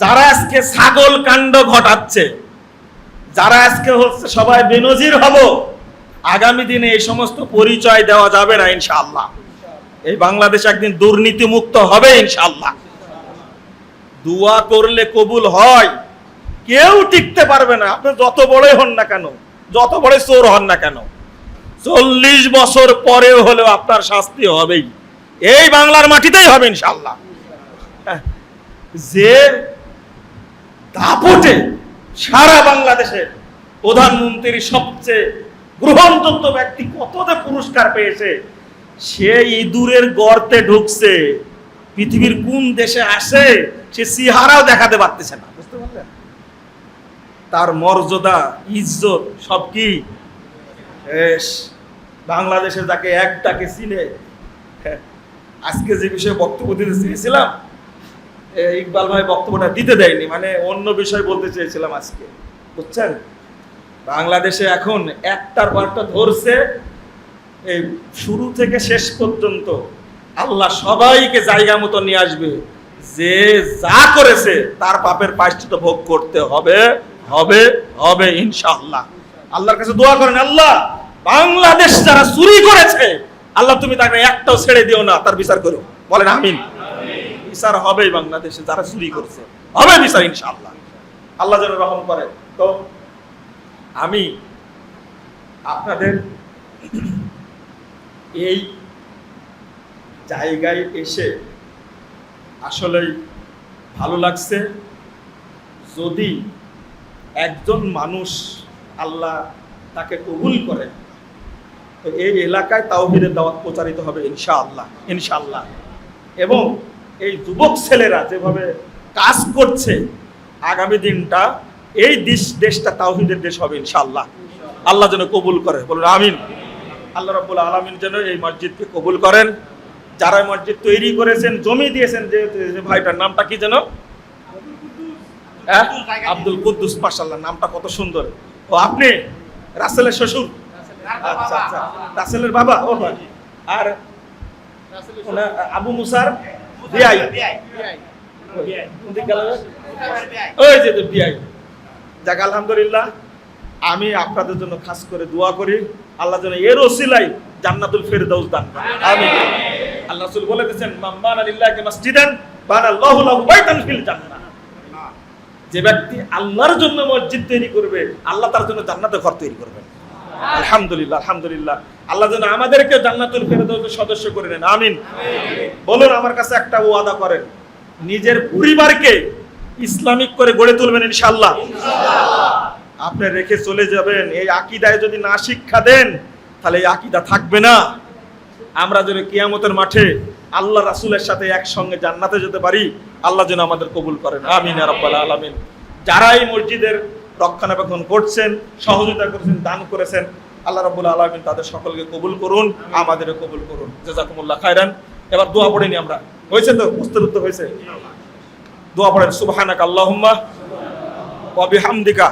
যারা আজকে ছাগল কাণ্ড ঘটাচ্ছে যারা আজকে হচ্ছে সবাই বেনজির হব আগামী দিনে এই সমস্ত পরিচয় দেওয়া যাবে না ইনশাআল্লাহ। এই বাংলাদেশ একদিন দুর্নীতি মুক্ত হবে ইনশাআল্লাহ। দোয়া করলে কবুল হয় কেউ টিকতে পারবে না আপনি যত বড়ই হন না কেন যত বড় চোর হন না কেন চল্লিশ বছর পরেও হলেও আপনার শাস্তি হবেই। এই বাংলার মাটিতেই হবে ইনশাল্লাহ হ্যাঁ, যে দাপটে সারা বাংলাদেশে প্রধানমন্ত্রীর সবচেয়ে গ্রহণযোগ্য ব্যক্তি কত যে পুরস্কার পেয়েছে সে ইঁদুরের গর্তে ঢুকছে। পৃথিবীর কোন দেশে আসে সে সিহারাও দেখাতে পারতেছে না বুঝতে পারলেন? তার মর্যাদা ইজ্জত সব কি? বাংলাদেশে যাকে একটাকে চিনে হ্যাঁ, আজকে যে বিষয়ে বক্তব্য দিতে চেয়েছিলাম ইকবাল ভাই বক্তব্যটা দিতে দেয়নি মানে অন্য বিষয় বলতে চেয়েছিলাম আজকে। বুঝছেন? বাংলাদেশে এখন একটার পর একটা ধরছে, এই শুরু থেকে শেষ পর্যন্ত আল্লাহ সবাইকে জায়গা মতো নিয়ে আসবে। যে যা করেছে, তার পাপের পাশ্চিত ভোগ করতে হবে হবে হবে, ইনশাআল্লাহ। আল্লাহর কাছে দোয়া করেন, আল্লাহ, বাংলাদেশ যারা চুরি করেছে, আল্লাহ তুমি তাকে একটাও ছেড়ে দিও না, তার বিচার করো। বলেন, আমিন। বিচার হবেই বাংলাদেশে, যারা চুরি করছে। হবে বিচার ইনশাআল্লাহ। আল্লাহ যেন রহম করে। তো আমি আপনাদের এই জায়গায় এসে আসলেই ভালো লাগছে। যদি একজন মানুষ আল্লাহ তাকে কবুল করে, তো এই এলাকায় তাওহিদের দাওয়াত প্রচারিত হবে ইনশাআল্লাহ ইনশাআল্লাহ। এবং এই যুবক ছেলেরা যেভাবে কাজ করছে আগামী দিনটা এই দেশ দেশটা তাওহিদের দেশ হবে ইনশাল্লাহ আল্লাহ যেন কবুল করে। বলুন আমিন। আল্লাহ রাব্বুল আলামিন যেন এই মসজিদকে কবুল করেন। যারা মসজিদ তৈরি করেছেন জমি দিয়েছেন যে ভাইটার নামটা কি যেন? আব্দুল কুদ্দুস মাশাআল্লাহ নামটা কত সুন্দর। ও আপনি? রাসেলের শ্বশুর? আচ্ছা আচ্ছা। রাসেলের বাবা? ও আর আবু মুসার? বিআই? ওই যে বিআই যাক, আলহামদুলিল্লাহ, আমি আপনাদের জন্য খাস করে দোয়া করি। আল্লাহ যেন এর ওসিলাই জান্নাতুল ফেরদাউস দান। আমিন। আল্লাহ রাসূল বলে দিয়েছেন মাম্মান আলিল্লাহি মাসজিদান বানাল্লাহু লাহু বাইতান ফিল জান্নাহ। যে ব্যক্তি আল্লাহর জন্য মসজিদ তৈরি করবে, আল্লাহ তার জন্য জান্নাতে ঘর তৈরি করবেন আলহামদুলিল্লাহ আলহামদুলিল্লাহ। আল্লাহ যেন আমাদেরকে জান্নাতুল সদস্য করে নেন আমিন। বলুন আমার কাছে একটা ওয়াদা করেন নিজের পরিবারকে ইসলামিক করে গড়ে তুলবেন ইনশাআল্লাহ। আপনি রেখে চলে যাবেন এই আকিদায় যদি না শিক্ষা দেন তাহলে এই আকিদা থাকবে না। আমরা যেন কিয়ামতের মাঠে আল্লাহ রাসুলের সাথে একসঙ্গে জান্নাতে যেতে পারি আল্লাহ যেন আমাদের কবুল করেন। আমিন রাব্বাল আলামিন। যারা এই মসজিদের রক্ষণাবেক্ষণ করছেন, সহযোগিতা করছেন, দান করেছেন। আল্লাহ রবুল আলমিন তাদের সকলকে কবুল করুন, আমাদেরও কবুল করুন। জাজাকুমুল্লাহ খায়রান। এবার দোয়া পড়েনি আমরা। হয়েছে তো? বুঝতে হয়েছে? দোয়া পড়েন সুবহানাক আল্লাহ কবি বিহামদিকা।